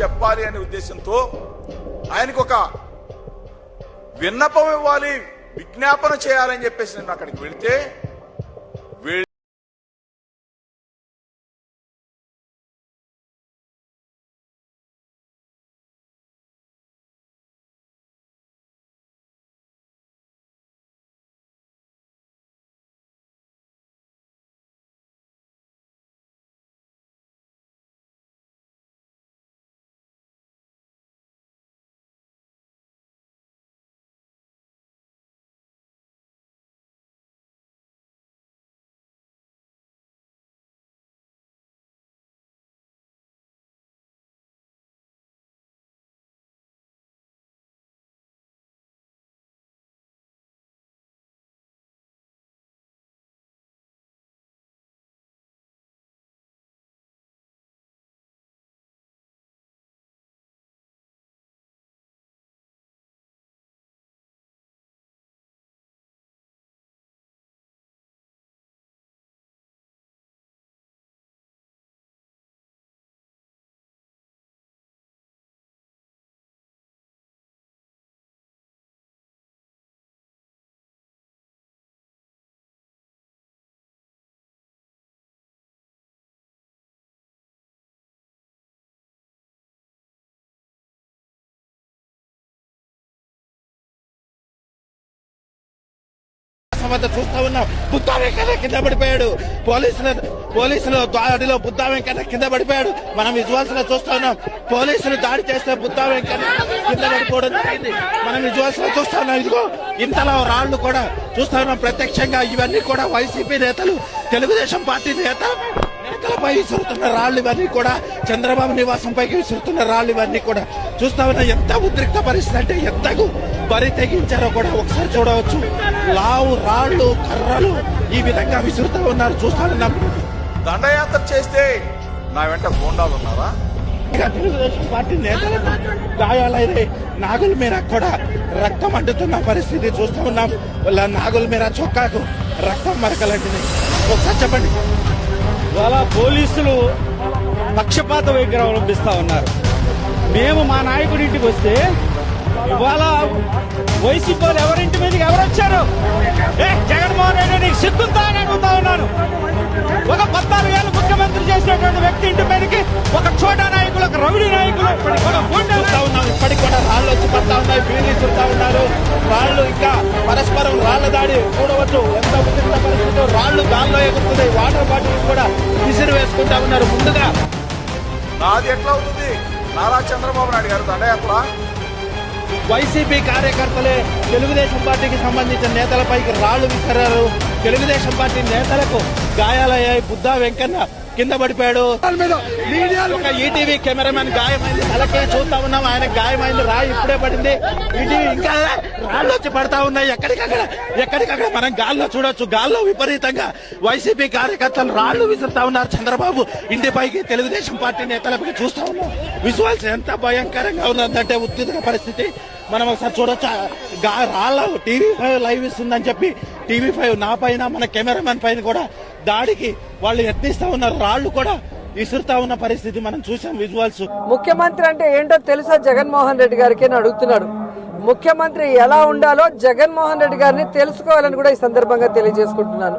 చెప్పాలి అనే ఉద్దేశంతో ఆయనకు ఒక విన్నపం ఇవ్వాలి విజ్ఞాపన చేయాలని చెప్పేసి నేను అక్కడికి వెళితే వద్ద చూస్తా ఉన్నాం బుద్ధా వెంకన్న కింద పడిపోయాడు. పోలీసుల పోలీసులు దాడిలో బుద్ధా వెంకన్న కింద పడిపోయాడు. మనం విజువల్స్లో చూస్తా ఉన్నాం. పోలీసులు దాడి చేస్తే బుద్ధా వెంకన్న కింద పడిపోవడం జరిగింది. మనం విజువల్స్లో చూస్తా ఉన్నాం. ఇదిగో ఇంతలో రాళ్ళు కూడా చూస్తా ఉన్నాం ప్రత్యక్షంగా. ఇవన్నీ కూడా వైసీపీ నేతలు తెలుగుదేశం పార్టీ నేతలు నేతలపై విసురుతున్న రాళ్ళు ఇవన్నీ కూడా చంద్రబాబు నివాసం పైకి విసురుతున్న రాళ్ళు ఇవన్నీ కూడా. చూస్తా ఉన్నా ఎంత ఉద్రిక్త పరిస్థితి అంటే ఎంతకు బరి తెగించారో కూడా ఒకసారి చూడవచ్చు. లావు రాళ్ళు కర్రలు ఈ విధంగా విసురుతూ ఉన్నారు. చూస్తా ఉన్నాం దండయాత్ర చేస్తే నా వెంట గోండాలు ఉన్నారా ఇక తెలుగుదేశం పార్టీ నేతలకు గాయాలైన నాగుల మీద కూడా రక్తం అంటుతున్న పరిస్థితి చూస్తూ ఉన్నాం వాళ్ళ నాగుల మీద చొక్కాకు రక్తం మరకలంటినాయి ఒకసారి చెప్పండి. ఇవాళ పోలీసులు పక్షపాత వైఖరి అవలంబిస్తా ఉన్నారు. మేము మా నాయకుడి ఇంటికి వస్తే ఇవాళ వైసీపీ వాళ్ళు ఎవరింటి మీదకి ఎవరు వచ్చారు? ఏ జగన్మోహన్ రెడ్డి నీకు సిగ్గుందా అని అడుగుతా ఉన్నాను. ఒక పద్నాలుగు ఏళ్ళు ముఖ్యమంత్రి చేసినటువంటి వ్యక్తి ఇంటి మీదకి ఒక చోటా నాయకులు ఒక రౌడీ నాయకులు ఒక గుండా ఉన్నాం ఇప్పటికి కూడా రాళ్ళు వచ్చి పడతా ఉన్నాయి బీడీ చుడతా ఉన్నారు. రాళ్ళు ఇంకా పరస్పరం రాళ్ళ దాడి చూడవచ్చు. ఎంత ఉద్రిక్త పరిస్థితుల్లో రాళ్ళు గాల్లో ఎగురుతున్నాయి. వాటర్ బాటిల్స్ కూడా విసిరి వేసుకుంటా ఉన్నారు. ముందుగా నాది ఎట్లా అవుతుంది? నారా చంద్రబాబు నాయుడు గారు దండయాత్ర. వైసీపీ కార్యకర్తలే తెలుగుదేశం పార్టీకి సంబంధించిన నేతలపైకి రాళ్ళు విసిరారు. తెలుగుదేశం పార్టీ నేతలకు గాయాలయ్యాయి బుద్ధా వెంకన్న. కింద పడిపోయాడు. ఒక ఈటీవీ కెమెరామెన్ గాయమైంది. తలకే చూస్తా ఉన్నాం ఆయన గాయమైంది రాయి ఇప్పుడే పడింది. ఈటీవీ ఇంకా రాళ్ళు వచ్చి పడతా ఉన్నాయి. ఎక్కడికక్కడ ఎక్కడికక్కడ మనం గాల్లో చూడొచ్చు. గాల్లో విపరీతంగా వైసీపీ కార్యకర్తలు రాళ్ళు విసురుతా ఉన్నారు. చంద్రబాబు ఇంటిపైకి తెలుగుదేశం పార్టీ నేతలపైకి చూస్తా ఉన్నాం. విజువల్స్ ఎంత భయంకరంగా ఉన్నదంటే ఉద్రిక్త పరిస్థితి. మనం ఒకసారి చూడొచ్చు? రాళ్ళ టీవీ ఫైవ్ లైవ్ ఇస్తుందని చెప్పి టీవీ ఫైవ్ నా పైన మన కెమెరామెన్ పైన కూడా దాడికి వాళ్ళు యత్నిస్తా ఉన్నారు రాళ్ళు కూడా విసురుతా ఉన్న పరిస్థితి మనం చూసాం విజువల్స్. ముఖ్యమంత్రి అంటే ఏంటో తెలుసా జగన్మోహన్ రెడ్డి గారికి అని అడుగుతున్నాడు. ముఖ్యమంత్రి ఎలా ఉండాలో జగన్మోహన్ రెడ్డి గారిని తెలుసుకోవాలని కూడా ఈ సందర్భంగా తెలియజేసుకుంటున్నాను.